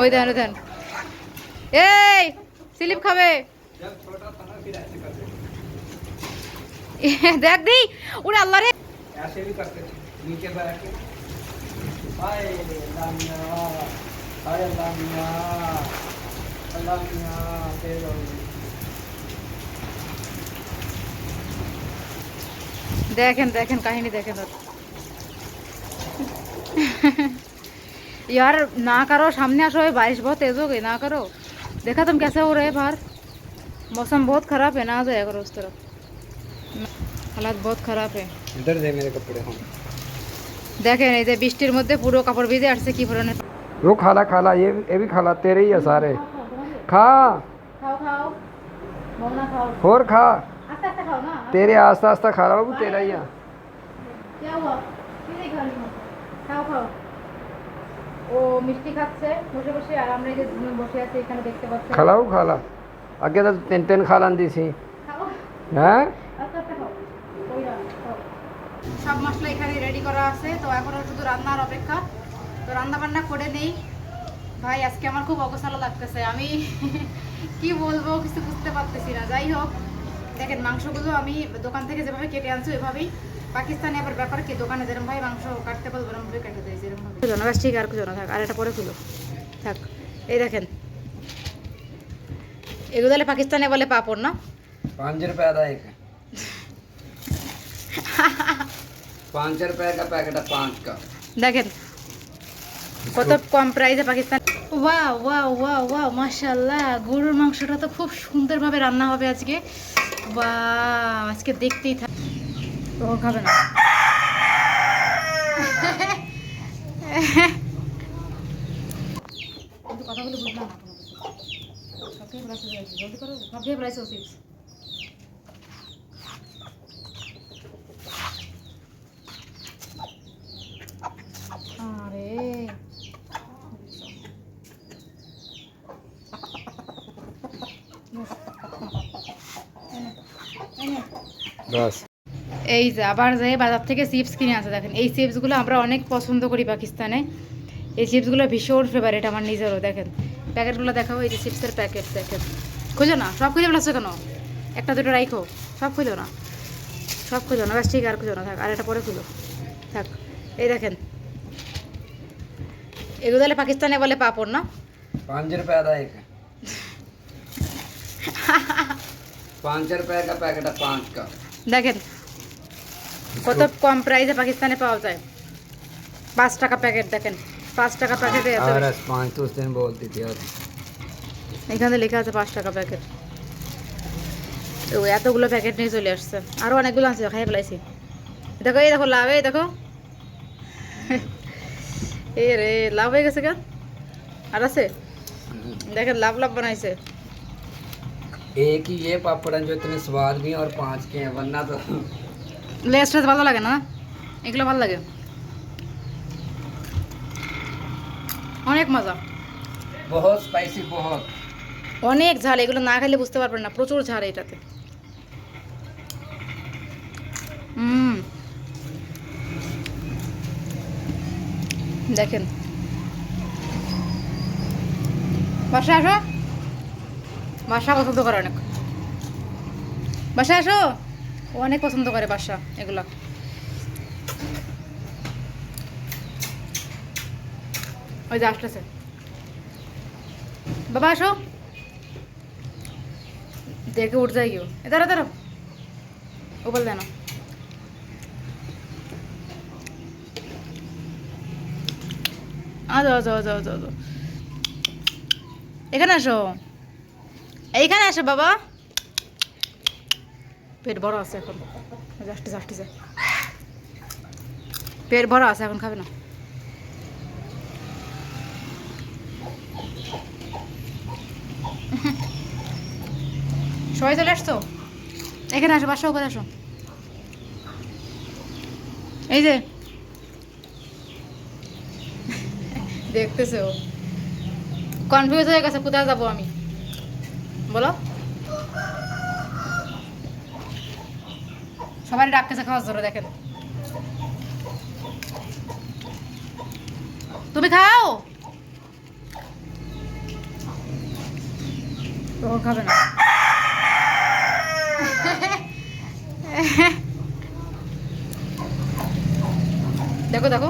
ওই দেন ওই দেন এই স্লিপ খাবে দেখ দি ওরে আল্লাহ রে ऐसे भी करते थे नीचे बैठ के हाय अल्लाह मियां हाय अल्लाह मियां अल्लाह मियां दे दो देखें देखें कहानी देखें तो यार ना करो सामने आसो ये बारिश बहुत तेज हो गई ना करो देखा तुम कैसे हो रहे हैं बाहर मौसम बहुत खराब है ना आ जाया करो उस तरफ हालात बहुत खराब है इधर दे मेरे कपड़े हम দেখেন এই যে বৃষ্টির মধ্যে পুরো কাপড় ভিজে আসছে কি ধরনের वो खाला खाला ये ये भी खाला तेरे ही है सारे खा খাও খাও মমনা খাও और खा আস্তে আস্তে খাও না तेरे आस्ता आस्ता खा रहा बाबू तेरा ही है क्या हुआ কিনে খালি খাও খাও ও মিষ্টি খাচ্ছে বসে বসে আর আমরা যে বসে আছি এখানে দেখতে পাচ্ছি। খালাও খালা। আগে তো তিন তিন খালান দিছি হ্যাঁ? সব মশলা এখানে রেডি করা আছে তো এখন শুধু রান্নার অপেক্ষা। তো রান্না বান্না করে নেই। ভাই আজকে আমার খুব অগোছালো লাগতেছে। আমি কি বলব কিছু বুঝতে পারতেছি না। যাই হোক দেখেন মাংসগুলো আমি দোকান থেকে যেভাবে কেটে আনছি ওইভাবেই। পাকিস্তানে এবার ব্যাপার কি? দোকানে যেরকম ভাই মাংস কাটতে পারব এরকম ভাবে কেটে দেয় যেরকম ভাবে। ঠিক আর খুঁজো না থাক আর এটা পরে থাক এই দেখেন। এগুলো পাকিস্তানে বলে পাপড় না? পাঁচ পাঁচ কা প্যাকেট পাঁচ কা দেখেন কত কম প্রাইসে পাকিস্তান ওয়া ওয়া ওয়া ওয়া মাশাল্লাহ গরুর মাংসটা তো খুব সুন্দরভাবে রান্না হবে আজকে। বা আজকে দেখতেই থাক। ও খাবে না। কিন্তু কথাগুলো বুঝলাম না কোনো কিছু সব খেয়ে ফেলাইছো জলদি করো সব। খেয়ে ফেলাইছো চিপস আরে बस এই যে আবার যে বাজার থেকে চিপস কিনে আছে দেখেন এই চিপসগুলো আমরা অনেক পছন্দ করি পাকিস্তানে। এই চিপসগুলো ভীষণ ফেভারিট আমার নিজেরও দেখেন। প্যাকেটগুলো দেখাবো এই যে চিপসের প্যাকেট দেখেন। খুঁজো না? সব খুঁজে ফেলাচ্ছ কেন? একটা দুটো রাইখো। সব খুঁজো না? সব খুঁজো না? বেশ ঠিক আর খুঁজো না। থাক আর এটা পরে খুঁজো থাক এই দেখেন। এগুলো তাহলে পাকিস্তানে বলে পাপড় না? পাঞ্জের রুপয়া এক। পাঁচ কা দেখেন কত কম প্রাইসে পাকিস্তানে পাওয়া যায় পাঁচ টাকা প্যাকেট দেখেন পাঁচ টাকা প্যাকেটে এত और पाँच तो उस दिन बोलती थी और এখানে লেখা আছে পাঁচ টাকা প্যাকেট তো এতগুলো প্যাকেট নিয়ে চলে আসছে আরও অনেকগুলো আছে খাই ফেলাইছি দেখো এই দেখো লাভ এই দেখো এ রে লাভ হয়ে গেছে কেন আর আছে দেখেন লাভ লাভ বানাইছে एक ही ये पापड़ हैं जो इतने स्वाद भी हैं और पाँच के हैं वरना तो লেস টেস ভালো লাগে না? এগুলো ভালো লাগে। অনেক মজা। অনেক ঝাল এগুলো না খেলে বুঝতে পারবেন না প্রচুর ঝাল এটাতে। দেখেন। বাসায় আসো। বাসা পছন্দ করে অনেক। বাসায় আসো। অনেক পছন্দ করে বাসা, এগুলা। ওই যে আসতেছে। বাবা, আসো। দেখে উঠ যাই দাঁড়া দাঁড়ো ও বল দেন এখানে আসো। এইখানে আসো, বাবা। পেট বড় আছে এখন। আসতে আসতে পেট বড় আছে এখন, খাবে না। সবাই চলে আসছো? এখানে আসো বাসা উপরে আসো। এই যে। দেখতেছে। কনফিউজ হয়ে গেছে, কোথায় যাব আমি? বলো। সবাই ডাকতেছে খাওয়ার জন্য দেখেন। তুমি খাও? খাবে না। দেখো দেখো।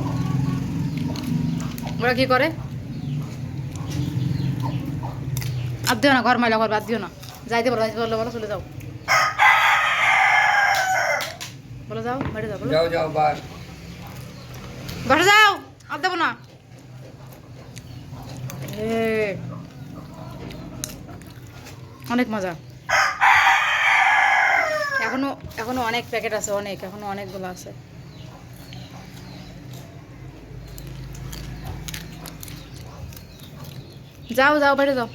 ওরা কি করে? আর দিও না, ঘর মাইলা ঘর বাদ দিও না। যাইতে বলো যাইতে বলো বলো, চলে যাও বলো যাও বাইরে যাও যাও যাও বাস বাসা যাও আর দেবো না। অনেক মজা। এখনও এখনও অনেক প্যাকেট আছে অনেক এখনও অনেকগুলো আছে। যাও যাও বাইরে যাও।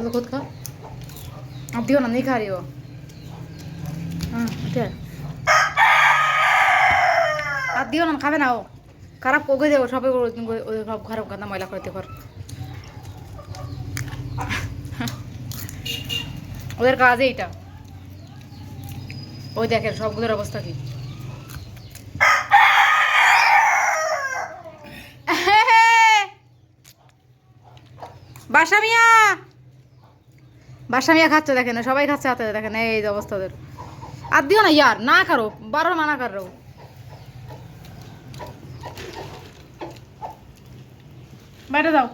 बोलो खुद खा अब दियो ना नहीं खा रही हो हाँ क्या আর দিও না খাবে না ও খারাপ ওকে দেবো সবে ও- ও- ও সব খারাপ কথা ময়লা করতে পার ওদের কাজে এইটা ওই দেখেন সবগুলোর অবস্থা কি বাসা মিয়া বাসা মিয়া খাচ্ছে দেখেন সবাই খাচ্ছে হাতে দেখেন এই যে অবস্থা ওদের আর দিও না ইয়ার না করো বারো মানা কর রো বাইরে যাও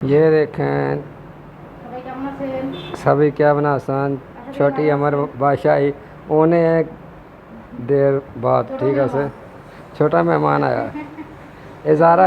ये देखें সবাই কেমন আছেন सभी क्या बनासन छोटी अमर बादशाही उन्हें एक देर बाद ठीक है से छोटा मेहमान आया इजारा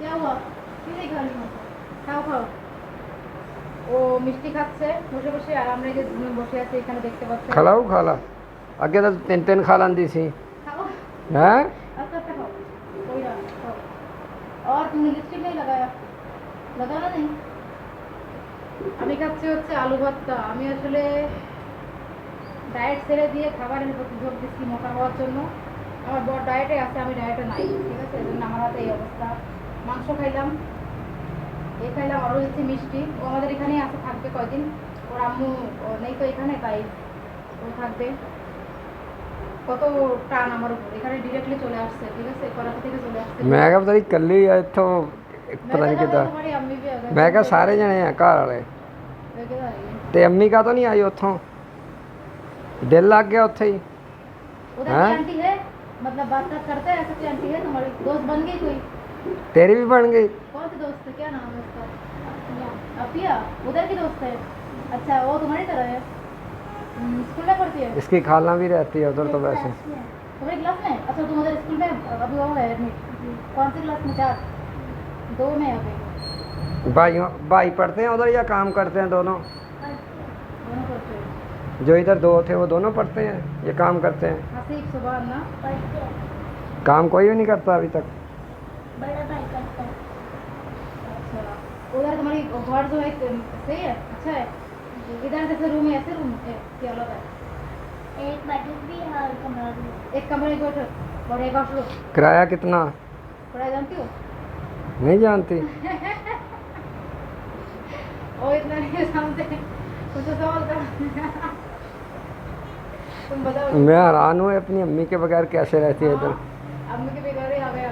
क्या हुआ কি দেখে খালি খাও খাও ও মিষ্টি খাচ্ছে বসে বসে আর আমরা এই যে বসে আছি এখানে দেখতে পাচ্ছি खलाऊ खाला अगे तो तीन तीन खा लांदी सी खाओ हैं अच्छा अच्छा खाओ कोई ना खाओ और तुमने लिपस्टिक नहीं लगाया लगाना नहीं আমি খাচ্ছি হচ্ছে আলু ভর্তা আমি আসলে ডায়েট ছেড়ে দিয়ে খাবারের প্রতি ঝোঁক দিচ্ছি মোটা হওয়ার জন্য আমার বড় ডায়েটে আছে আমি ডায়েটে নাই ঠিক আছে এই জন্য আমার হাতে এই অবস্থা মাংস খাইলাম এ খাইলাম আরও হচ্ছে মিষ্টি ও আমাদের এখানেই আছে থাকবে কয়দিন ওর আম্মু ও নেই তো এখানে তাই ও থাকবে কত টান আমার উপর এখানে ডিরেক্টলি চলে আসছে ঠিক আছে করাচি থেকে চলে আসছে मैं क्या पता नहीं कल ही आए तो मैं पता नहीं तो कितना तुम्हारी अम्मी भी आ गई मैं क्या सारे जने हैं घर वाले मैं क्या आई है? ते अम्मी का तो नहीं आई उतों दिल लग गया उत्थे ही उधर हाँ? की आंटी है मतलब बात बात करते हैं ऐसे कोई आंटी है तुम्हारी दोस्त बन गई कोई तेरी भी बन गई कौन सी दोस्त है क्या नाम है उसका? अपिया। उधर की दोस्त है? अच्छा वो तुम्हारी तरह है? स्कूल में पढ़ती है? इसकी खाला भी रहती है उधर तो वैसे। तुम्हारी क्लास में अच्छा तुम उधर स्कूल में अभी वो है एडमिट कौन सी क्लास में? चार। दो में अभी। भाई भाई पढ़ते हैं उधर या काम करते हैं दोनों? हैं। जो इधर दो थे वो दोनों पढ़ते हैं ये काम करते हैं? ना? काम कोई भी नहीं करता अभी तक। बड़ा भाई करता है। अच्छा। उधर तुम्हारी घर जो है सही है अच्छा है? इधर जैसे रूम है ऐसे रूम है? कि अलग है? एक बेडरूम भी है और कमरा भी एक कमरे को तो और एक वॉशरूम किराया कितना? पढ़ाई जानती हो? नहीं जानती। ओ इतना नहीं समझते कुछ तो सवाल कर। तुम बताओ। मैं हैरान हूँ अपनी अम्मी के बगैर कैसे रहती है इधर? अम्मी के बेगारे आ गया।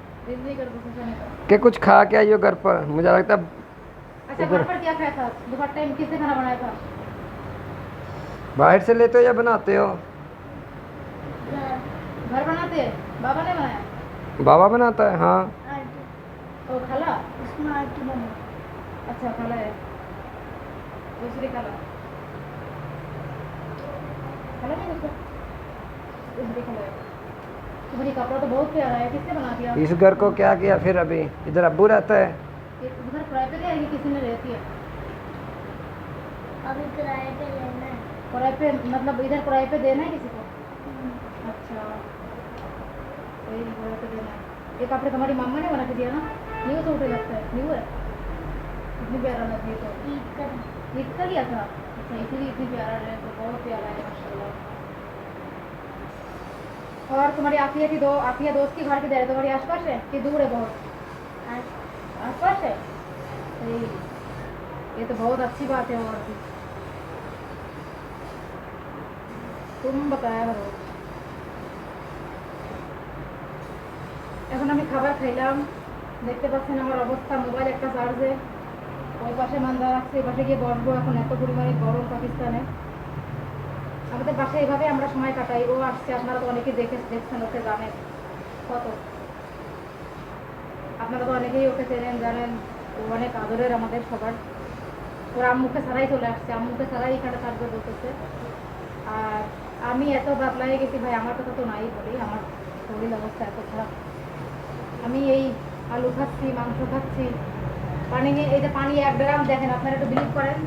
दिल नहीं कर कुछ खाने का। कुछ खा के आइयो घर पर? मुझे लगता है अच्छा घर पर क्या खाया था? दोपहर टाइम किसने खाना बनाया था? बाहर से लेते हो या बनाते हो? घर बनाते हैं? बाबा ने बनाया? बाबा बनाता है हाँ। ओ खाला? उसमें आंटी बना। अच्छा खाला है। दूसरी खाला। खाला नहीं दूसरा दूसरी खाला है। तुम्हारी कपड़ा तो बहुत प्यारा है किसने बना दिया? इस घर को क्या किया फिर अभी? इधर अब्बू रहता है। उधर किराए पे रहेगी किसी ने रहती है? अभी किराए पे लेना है किराए पे मतलब इधर किराए पे देना है किसी को? अच्छा। वही किराए पे देना है। ये कपड़े तुम्हारी मम्मा ने बना के दिया ना? न्यू तो उठे लगता है। न्यू है? इतनी प्यारा लग रही तो। ईद का ईद का लिया था? अच्छा इसीलिए इतनी प्यारा है तो बहुत प्यारा है माशाल्लाह। और तुम्हारी आफिया की दो आफिया दोस्त की घर की है तुम्हारी आसपास है कि दूर है बहुत आज आसपास है सही ये तो बहुत अच्छी बात है और भी तुम बताया करो এখন আমি খাবার খাইলাম দেখতে পাচ্ছেন আমার অবস্থা মোবাইল একটা চার্জে ওই পাশে মান্দা রাখছে এই পাশে গিয়ে বসবো এখন এত পরিমাণে গরম পাকিস্তানে আমাদের বাসায় এভাবে আমরা সময় কাটাই। ও আসছে, আপনারা তো অনেকেই দেখে দেখছেন, ওকে জানেন। কত? আপনারা তো অনেকেই ওকে চেনেন, জানেন। ও অনেক আদরের আমাদের সবার। ওর আম্মুকে ছাড়াই চলে আসছে। আম্মুকে ছাড়াই এখানে থাকবে বলতেছে। আর আমি এত বাতলায় গেছি ভাই, আমার কথা তো নাই বলি আমার শরীর অবস্থা এত খারাপ। আমি এই আলু খাচ্ছি মাংস খাচ্ছি পানি নিয়ে এই যে পানি এক গ্রাম, দেখেন, আপনারা একটু বিলিভ করেন,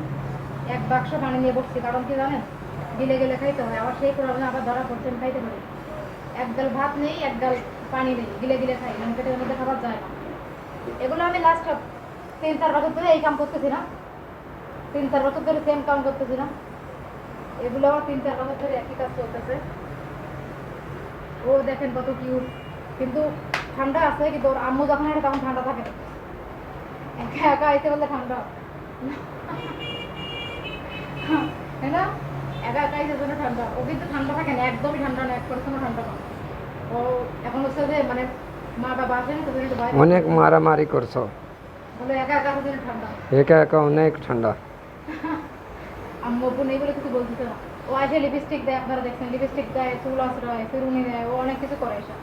এক বাক্স পানি নিয়ে বসছি। কারণ কি জানেন? গিলে গেলে খাইতে হয়, আবার সেই প্রবলেম আবার ধরা পড়ছে, আমি খাইতে পারি এক গাল ভাত নেই, এক গাল পানি নেই, গিলে গিলে খাই মানে পেটের মধ্যে খাবার যায় না। এগুলো আমি লাস্ট তিন, চার বছর ধরে এই কাম করতেছি না। তিন, চার বছর ধরে সেম কাম করতেছি না। এগুলো আমার তিন, চার বছর ধরে একই কাজ চলতেছে। ও দেখেন কত কিউট কিন্তু ঠান্ডা আছে, কিন্তু ওর আম্মু যখন আসে তখন ঠান্ডা থাকে। একা একা আইতে বললে ঠান্ডা। তাই না? একা একা জন্য ঠান্ডা ও কিন্তু ঠান্ডা থাকে না একদমই ঠান্ডা না এক পার্সেন্টও ঠান্ডা না। ও এখন হচ্ছে যে মানে মা বাবা আসেন তো একটু ভয় অনেক মারামারি করছ। বলে একা একা ঠান্ডা। একা একা অনেক ঠান্ডা। আম্মু নেই বলে কিছু বলতেছে না। ও আসে লিপস্টিক দেয় আপনারা দেখছেন লিপস্টিক দেয় চুল আশ্রয় ফিরুনি দেয় ও অনেক কিছু করে এসব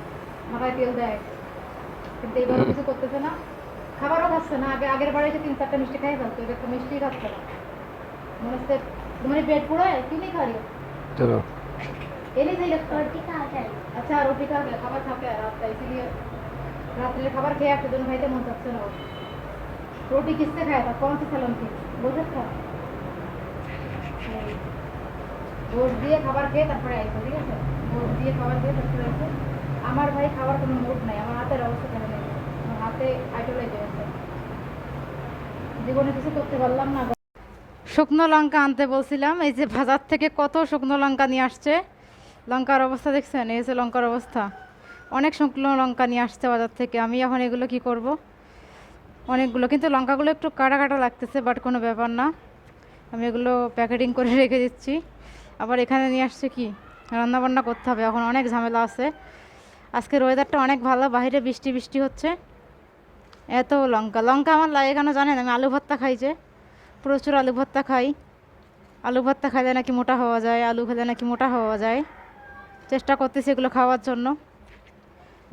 মাথায় তেল দেয়। কিন্তু এইভাবে কিছু করতেছে না। খাবারও খাচ্ছে না আগে আগের এসে তিন চারটা মিষ্টি খাই ফেলতো এবার তো মিষ্টি খাচ্ছে না। মনে হচ্ছে तुम्हारे पेट पूरा है क्यों नहीं खा रही हो चलो ये नहीं सही लगता रोटी खा जाए अच्छा रोटी खा गया खाना खा के आया आपका इसीलिए रात्रि खबर खेया आपके दोनों भाई थे मन सबसे ना रोटी किससे खाया था कौन सी सलम थी बोल सकता ভোট দিয়ে খাবার খেয়ে তারপরে আইসো ঠিক আছে ভোট দিয়ে খাবার খেয়ে তারপরে আইসো আমার ভাই খাবার কোনো মুড নাই আমার হাতের অবস্থা কেন নেই আমার হাতে আইটলে গেছে জীবনে কিছু করতে পারলাম না শুকনো লঙ্কা আনতে বলছিলাম, এই যে বাজার থেকে কত শুকনো লঙ্কা নিয়ে আসছে। লঙ্কার অবস্থা দেখছেন? এই যে লঙ্কার অবস্থা। অনেক শুকনো লঙ্কা নিয়ে আসছে বাজার থেকে। আমি এখন এগুলো কি করব? অনেকগুলো, কিন্তু লঙ্কাগুলো একটু কাটা কাটা লাগতেছে বাট কোনো ব্যাপার না। আমি এগুলো প্যাকেটিং করে রেখে দিচ্ছি। আবার এখানে নিয়ে আসছে কি? রান্নাবান্না করতে হবে। এখন অনেক ঝামেলা আছে। আজকের ওয়েদারটা অনেক ভালো। বাইরে বৃষ্টি বৃষ্টি হচ্ছে। এত লঙ্কা। লঙ্কা আমার লাগে কেন জানেন? আমি আলু ভর্তা খাই যে। প্রচুর আলু ভর্তা খাই। আলু ভর্তা খাইলে নাকি মোটা হওয়া যায়, আলু খেলে নাকি মোটা হওয়া যায়। চেষ্টা করতেছি এগুলো খাওয়ার জন্য।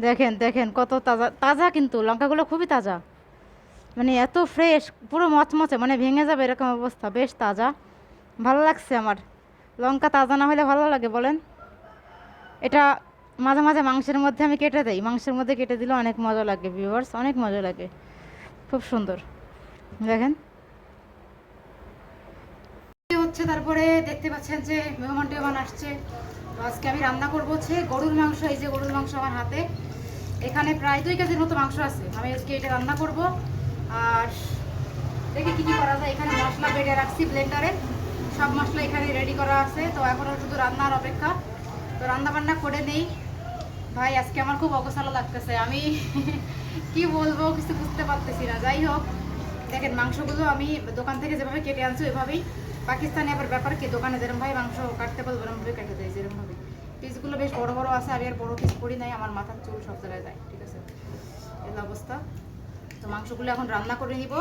দেখেন দেখেন কত তাজা তাজা কিন্তু, লঙ্কাগুলো খুবই তাজা। মানে এত ফ্রেশ পুরো মচমচে মানে ভেঙে যাবে এরকম অবস্থা, বেশ তাজা। ভালো লাগছে আমার। লঙ্কা তাজা না হলে ভালো লাগে বলেন। এটা মাঝে মাঝে মাংসের মধ্যে আমি কেটে দেই। মাংসের মধ্যে কেটে দিলে অনেক মজা লাগে ভিউয়ার্স অনেক মজা লাগে। খুব সুন্দর। দেখেন। হচ্ছে, তারপরে দেখতে পাচ্ছেন যে মেহমান টেহমান আসছে। আজকে আমি রান্না করব হচ্ছে গরুর মাংস, এই যে গরুর মাংস আমার হাতে। এখানে প্রায় দুই কেজির মতো মাংস আছে। আমি আজকে এটা রান্না করব। আর দেখি কি কি করা যায়। এখানে মশলা বেটে রাখছি ব্লেন্ডারে। সব মশলা এখানে রেডি করা আছে। তো এখন শুধু রান্নার অপেক্ষা। তো রান্না বান্না করে নেই। ভাই, আজকে আমার খুব অগোছালো লাগতেছে। আমি কি বলব, কিছু বুঝতে পারতেছি না। যাই হোক, দেখেন মাংসগুলো আমি দোকান থেকে যেভাবে কেটে আনছি, ওইভাবেই পাকিস্তানি আবার ব্যাপার কি? দোকানে যেরকম ভাবে মাংস কাটতে বলব এরকমভাবে কেটে দেয় যেরকমভাবে পিসগুলো বেশ বড় বড় আছে, আমি আর বড় পিস করি নাই, আমার মাথার চুল সব জায়গায় যায়, ঠিক আছে? এই অবস্থা। তো মাংসগুলো এখন রান্না করে নিব।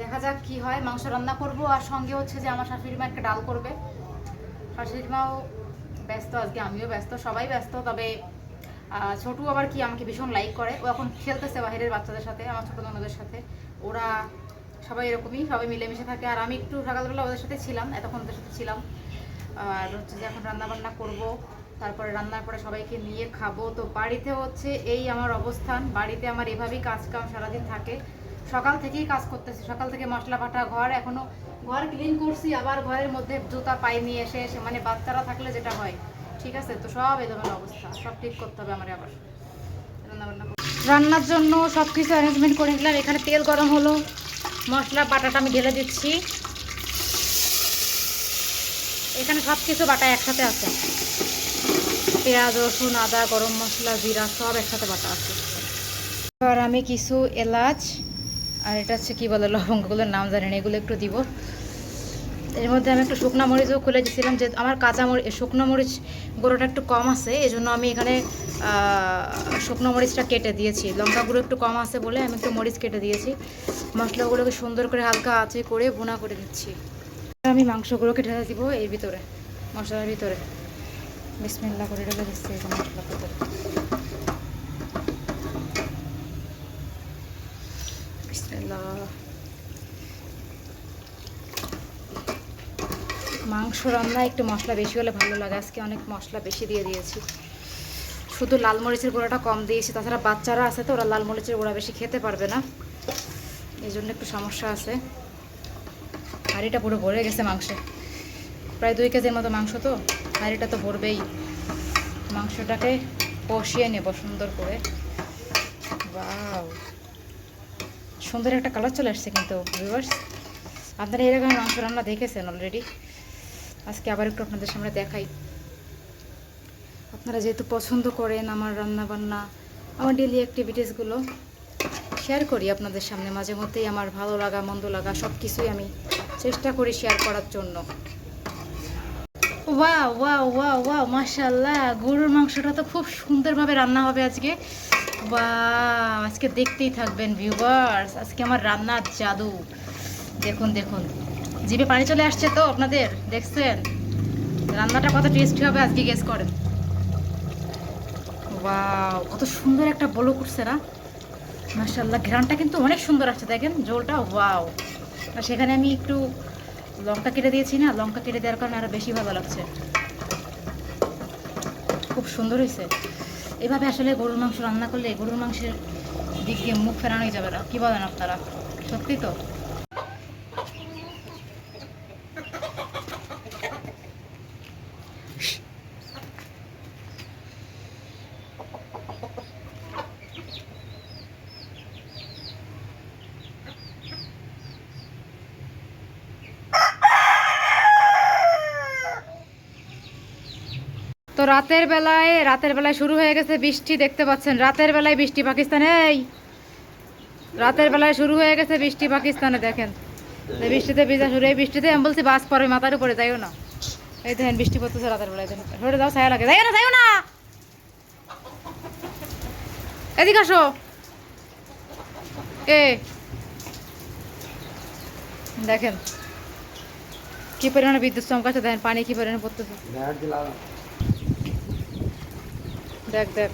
দেখা যাক কি হয়। মাংস রান্না করব, আর সঙ্গে হচ্ছে যে আমার শাশুড়ি মা একটা ডাল করবে। শাশুড়ি মাও ব্যস্ত আজকে, আমিও ব্যস্ত, সবাই ব্যস্ত, তবে ছোটু আবার কি আমাকে ভীষণ লাইক করে। ও এখন খেলতেছে বাইরের বাচ্চাদের সাথে, আমার ছোটো ননদের সাথে। ওরা সবাই এরকমই, সবাই মিলেমিশে থাকে। আর আমি একটু সকালবেলা ওদের সাথে ছিলাম, এতক্ষণ ওদের সাথে ছিলাম। আর হচ্ছে যে এখন রান্নাবান্না করব, তারপরে রান্নার পরে সবাইকে নিয়ে খাব। তো বাড়িতে হচ্ছে এই আমার অবস্থান। বাড়িতে আমার এভাবেই কাজ কাম সারাদিন থাকে। সকাল থেকেই কাজ করতেছি। সকাল থেকে মশলা বাটা ঘর এখনও ঘর ক্লিন করছি, আবার ঘরের মধ্যে জুতা পায়ে নিয়ে এসে এসে মানে বাচ্চারা থাকলে যেটা হয়, ঠিক আছে? তো সব এলোমেলো অবস্থা। সব ঠিক করতে হবে আমার আবার। রান্না বান্না করতে। রান্নার জন্য সব কিছু অ্যারেঞ্জমেন্ট করে নিলাম। এখানে তেল গরম হলো। মশলা, বাটাটা আমি ঢেলে দিচ্ছি। এখানে সব কিছু বাটা একসাথে আছে। পেঁয়াজ, রসুন, আদা, গরম মশলা, জিরা, সব একসাথে বাটা আছে। এবার আমি কিছু এলাচ, আর এটা হচ্ছে কী বলে, লবঙ্গগুলোর নাম জানি না, এগুলো একটু দিব। এর মধ্যে আমি একটু শুকনো মরিচও খুলে দিয়েছিলাম যে আমার কাঁচা মরিচ শুকনো মরিচ গুঁড়োটা একটু কম আছে এই জন্য আমি এখানে শুকনো মরিচটা কেটে দিয়েছি। লঙ্কা গুঁড়ো একটু কম আছে বলে আমি একটু মরিচ কেটে দিয়েছি। মশলাগুলোকে সুন্দর করে হালকা আঁচে করে বোনা করে দিচ্ছি আমি মাংসগুলোকে ঢেলে দিব এর ভিতরে, মশলার ভিতরে। বিসমিল্লা করে ঢেলে দিচ্ছি মশলার ভিতরে। বিসমিল্লাহ। মাংস রান্না, একটু মশলা বেশি হলে ভালো লাগে। আজকে অনেক মশলা বেশি দিয়ে দিয়েছি। শুধু লাল মরিচের গুঁড়োটা কম দিয়েছি। তাছাড়া বাচ্চারা আছে তো, ওরা লাল মরিচের গুঁড়া বেশি খেতে পারবে না। এই জন্য একটু সমস্যা আছে। হাঁড়িটা পুরো ভরে গেছে মাংসে। প্রায় দুই কেজির মতো মাংস তো। হাঁড়িটা তো ভরবেই। মাংসটাকে কষিয়ে নেব সুন্দর করে। বাও সুন্দর একটা কালার চলে আসছে কিন্তু আপনারা এরকম মাংস রান্না দেখেছেন অলরেডি আজকে আবার একটু আপনাদের সামনে দেখাই। আপনারা যেহেতু পছন্দ করেন আমার রান্না বান্না আমার ডেলি অ্যাক্টিভিটিসগুলো শেয়ার করি আপনাদের সামনে। মাঝে মধ্যেই আমার ভালো লাগা, মন্দ লাগা সব কিছুই আমি চেষ্টা করি শেয়ার করার জন্য। ওয়াও ওয়াও ওয়াও ওয়াও মাশাল্লাহ গরুর মাংসটা তো খুব সুন্দরভাবে রান্না হবে আজকে। বা আজকে দেখতেই থাকবেন ভিউয়ার্স আজকে আমার রান্নার জাদু। দেখুন দেখুন। জিভে পানি চলে আসছে তো আপনাদের, দেখছেন? রান্নাটা কত টেস্টি হবে আজকে গেস করেন। ওয়াও কত সুন্দর একটা বলো করছে না? মাশাল্লাহ ঘ্রানটা কিন্তু অনেক সুন্দর আসছে, দেখেন, ঝোলটা ওয়াও আর সেখানে আমি একটু লঙ্কা কেটে দিয়েছি না, লঙ্কা কেটে দেওয়ার কারণে আরও বেশি ভালো লাগছে। খুব সুন্দর হয়েছে। এভাবে আসলে গরুর মাংস রান্না করলে গরুর মাংসের দিক দিয়ে মুখ ফেরানোই যাবে না, কী বলেন আপনারা? সত্যি তো তো রাতের বেলায় রাতের বেলায় শুরু হয়ে গেছে বৃষ্টি, দেখতে পাচ্ছেন। রাতের বেলায় বৃষ্টি পাকিস্তানে, এই। রাতের বেলায় শুরু হয়ে গেছে বৃষ্টি পাকিস্তানে, দেখেন। বৃষ্টিতে ভিজা শুরু, এই বৃষ্টিতে আমি বলছি বাস পরে, মাথার উপরে, যাইও না। এই দেখেন, বৃষ্টি পড়তেছে রাতের বেলায়, দেখেন। সরে দাও ছায়া লাগে। যাইও না যাইও না! এদিকে আসো। এ। দেখেন, কি পরিমাণে বিদ্যুৎ চমকাচ্ছে, দেখেন, পানি কি পরিমাণে পড়তেছে। দেখ দেখ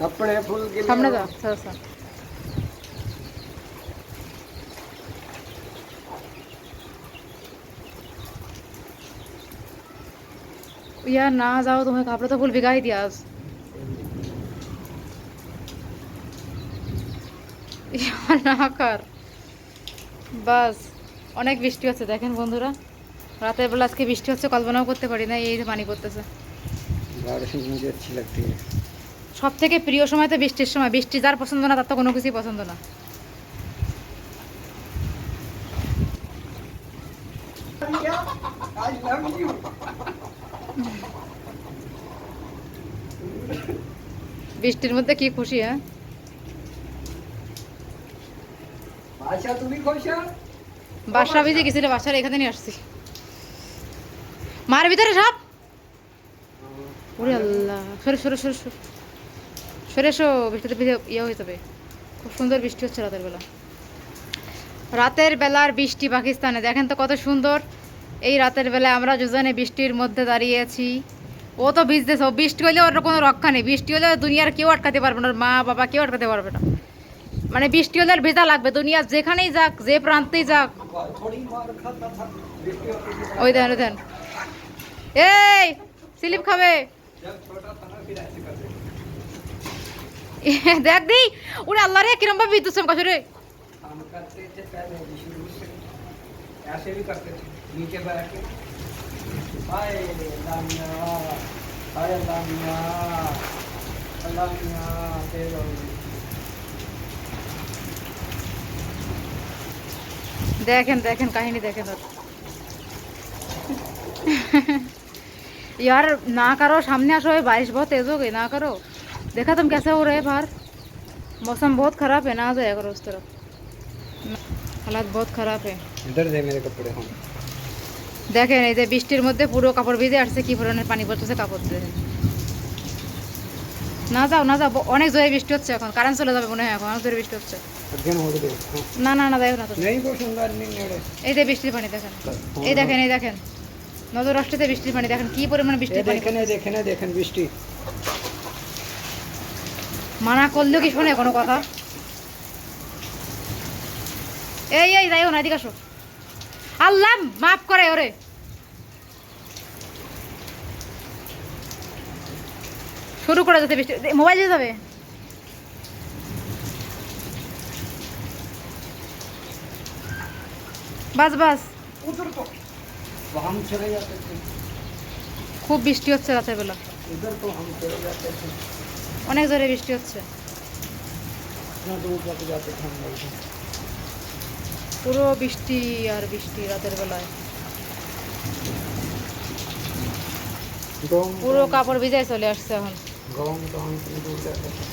कपड़े फुल के সামনে যা আচ্ছা আচ্ছা यार ना जाओ तुम्हें कपड़े तो फुल भिगा ही दिया आज यार না কর বাস অনেক বৃষ্টি হচ্ছে দেখেন বন্ধুরা রাতের বেলা আজকে বৃষ্টি হচ্ছে কল্পনাও করতে পারি না এই যে পানি পড়তেছে সব থেকে প্রিয় সময় তো বৃষ্টির সময়। বৃষ্টি যার পছন্দ না তার তো কোনো কিছুই পছন্দ না। বৃষ্টির মধ্যে কি খুশি হ্যাঁ? বাসা হ্যাঁ? ভিজে গেছিলে বাসার এখানে নিয়ে আসছি। মার ভিতরে সব! বৃষ্টিতে ইয়ে হয়ে যাবে খুব সুন্দর বৃষ্টি হচ্ছে রাতের রাতের বেলার বৃষ্টি পাকিস্তানে। দেখেন তো কত সুন্দর। এই রাতের বেলায় আমরা দুজনে বৃষ্টির মধ্যে দাঁড়িয়ে আছি ও তো ভিজতেছে ও বৃষ্টি হলে ওর কোনো রক্ষা নেই। বৃষ্টি হলে দুনিয়ার কেউ আটকাতে পারবে না মা বাবা কেউ আটকাতে পারবে না। মানে বৃষ্টি হলে আর ভেজা লাগবে। দুনিয়ার যেখানেই যাক, যে প্রান্তেই যাক। ওই দেন ওই দেন। এই, স্লিপ খাবে। দেখ দি ওরে আল্লাহ রে কিরম ভাবে বিদ্যুৎ চমকাছে রে हम करते थे पहले भी शुरू से ऐसे भी करते थे नीचे बैठ के हाय लामिया हाय लामिया लामिया दे दो দেখেন দেখেন কাহিনী দেখেন ওর। यार ना करो सामने आसो ये बारिश बहुत तेज हो गई ना करो देखा तुम कैसे हो रहे हैं बाहर मौसम बहुत खराब है ना आ जाया करो उस तरफ हालात बहुत खराब है इधर दे मेरे कपड़े हम দেখেন এই যে বৃষ্টির মধ্যে পুরো কাপড় ভিজে আসছে কি পরিমাণে পানি পড়তেছে কাপড় দিয়ে না যাও না যাও ব- অনেক জোরে বৃষ্টি হচ্ছে এখন কারেন্ট চলে যাবে মনে হয় এখন অনেক জোরে বৃষ্টি হচ্ছে अगेन हो गए না না না দেখো না তো नहीं वो सुंदर नहीं नेड़े এই যে বৃষ্টির পানি দেখেন এই দেখেন এই দেখেন নজর আসতেছে বৃষ্টির পানি। দেখেন কি পরিমাণ বৃষ্টির পানি দেখেন দেখেন দেখেন বৃষ্টি। মানা করলেও কি শোনে কোনো কথা? এই এই যাইও না এদিকে আসো। আল্লাহ মাফ করে ওরে। শুরু করে যাচ্ছে বৃষ্টি। মোবাইল দিয়ে যাবে। বাস বাস। तो वो हम चले जाते थे খুব বৃষ্টি হচ্ছে রাতের বেলা इधर तो हम चले जाते थे অনেক জোরে বৃষ্টি হচ্ছে इतना दूर तक जाते थे हम लोग পুরো বৃষ্টি আর বৃষ্টি রাতের বেলায় गाँव পুরো কাপড় ভিজায় চলে আসছে এখন गाँव में तो हम इतनी दूर जाते थे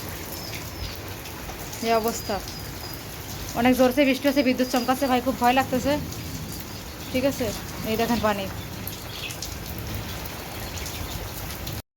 যে অবস্থা অনেক জোরসে বৃষ্টি হচ্ছে বিদ্যুৎ চমকাচ্ছে ভাই খুব ভয় লাগতেছে ঠিক আছে এই দেখেন পানি।